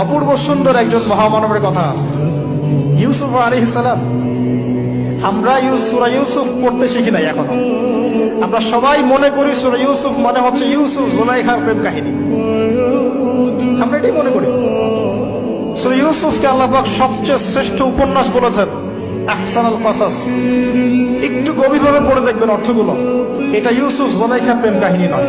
অপূর্ব সুন্দর একজন মহামানবের কথা আছে। ইউসুফ আলী সালাম। আমরা সূরা ইউসুফ পড়তে শিখি নাই এখনও। আমরা সবাই মনে করি সুরা ইউসুফ মানে হচ্ছে ইউসুফ জুলাইখার প্রেম কাহিনী। আমরা এটাই মনে করি। সুরা ইউসুফকে আল্লাহবাক সবচেয়ে শ্রেষ্ঠ উপন্যাস বলেছেন কাসাস একটু গভীরভাবে পড়ে দেখবেন অর্থগুলো। এটা ইউসুফ জুলাইখার প্রেম কাহিনী নয়।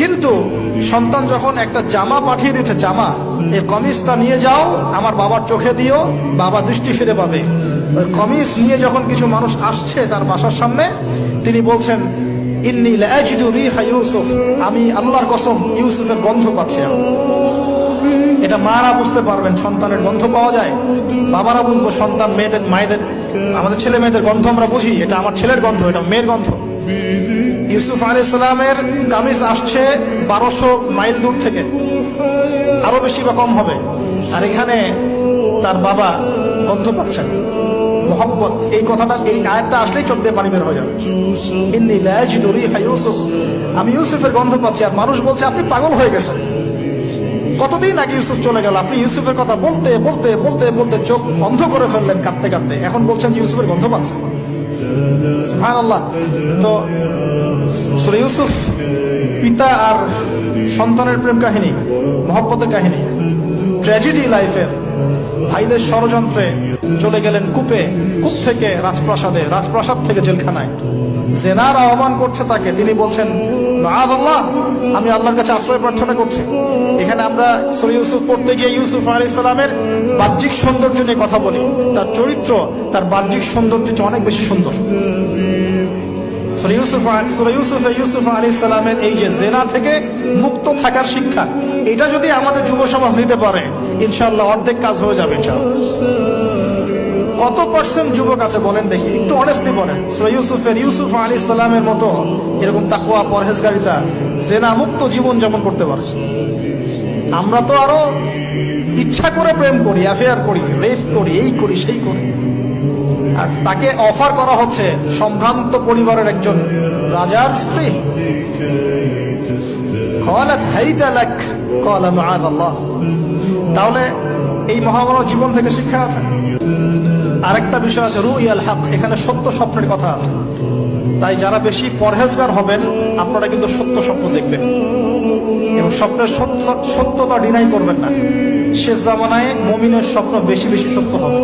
কিন্তু সন্তান যখন একটা জামা পাঠিয়ে দিচ্ছে জামা এই কমিজটা নিয়ে যাও, আমার বাবার চোখে দিও, বাবা দৃষ্টি ফিরে পাবে। কমিজ নিয়ে যখন কিছু মানুষ আসছে তার বাসার সামনে, তিনি বলছেন ইউসুফ। আমি আল্লাহর কসম, ইউসুফের গন্ধ পাচ্ছি। এটা মারা বুঝতে পারবেন, সন্তানের গন্ধ পাওয়া যায়। বাবারা বুঝব সন্তান মেয়েদের, মায়েদের, আমাদের ছেলে মেয়েদের গন্ধ আমরা বুঝি, এটা আমার ছেলের গন্ধ, এটা মেয়ের গন্ধ। ইউসুফ আলী ইসলামের কামিজ আসছে বারোশো মাইল দূর থেকে। আরও বেশি বা কম হবে। আর এখানে তার বাবা গন্ধ পাচ্ছেন। মোহাম্মত এই কথাটা, এই আয়াতটা আসলেই চোখ দিয়ে পানি বের হয়ে যাবে। রিহা ইউসুফ। আমি ইউসুফের গন্ধ পাচ্ছি আর মানুষ বলছে, আপনি পাগল হয়ে গেছেন। কতদিন আগে ইউসুফ চলে গেল? আপনি ইউসুফের কথা বলতে বলতে বলতে বলতে চোখ বন্ধ করে ফেললেন কাঁদতে কাঁদতে। এখন বলছেন ইউসুফের গন্ধ পাচ্ছেন। তো সূরা ইউসুফ, পিতা আর সন্তানের প্রেম কাহিনী, মহব্বতের কাহিনী ট্র্যাজেডি লাইফের ভাইদের ষড়যন্ত্রে চলে গেলেন কূপে, কূপ থেকে রাজপ্রাসাদে, রাজপ্রাসাদ থেকে জেলখানায়। জেনার আহ্বান করছে তাকে, তিনি বলছেন "মাআদ আল্লাহ আমি আল্লাহর কাছে আশ্রয় প্রার্থনা করছি। এখানে আমরা সূরা ইউসুফ পড়তে গিয়ে ইউসুফ আলাইহিস সালামের বাহ্যিক সৌন্দর্য নিয়ে কথা বলি। তার চরিত্র, তার বাহ্যিক সৌন্দর্য অনেক বেশি সুন্দর। ইউসুফ ইউসুফে আলাইহিস সালামের এই যে জেনা থেকে মুক্ত থাকার শিক্ষা, এটা যদি আমাদের যুব সমাজ নিতে পারে অর্ধেক কাজ হয়ে যাবে কত পার্সেন্ট যুবক আছে বলেন দেখি, একটু অনেস্টলি বলেন। সূরা ইউসুফের ইউসুফ আলাইহিস সালামের মতো এরকম তাকওয়া, পরহেজগারিতা, জেনা মুক্ত জীবন যেমন করতে পারে। আমরা তো আরও ইচ্ছা করে প্রেম করি অ্যাফেয়ার করি রেপ করি, এই করি, সেই করি। আর তাকে অফার করা হচ্ছে সম্ভ্রান্ত পরিবারের একজন রাজার স্ত্রী। তাহলে এই মহামানব জীবন থেকে শিক্ষা আছে? আরেকটা বিষয় আছে রু ইয়াল হাক, এখানে সত্য স্বপ্নের কথা আছে। তাই যারা বেশি পরহেজগার হবেন, আপনারা কিন্তু সত্য স্বপ্ন দেখবেন। এবং স্বপ্নের সত্য, সত্যতা ডিনাই করবেন না। শেষ জামানায় মমিনের স্বপ্ন বেশি বেশি সত্য হবে।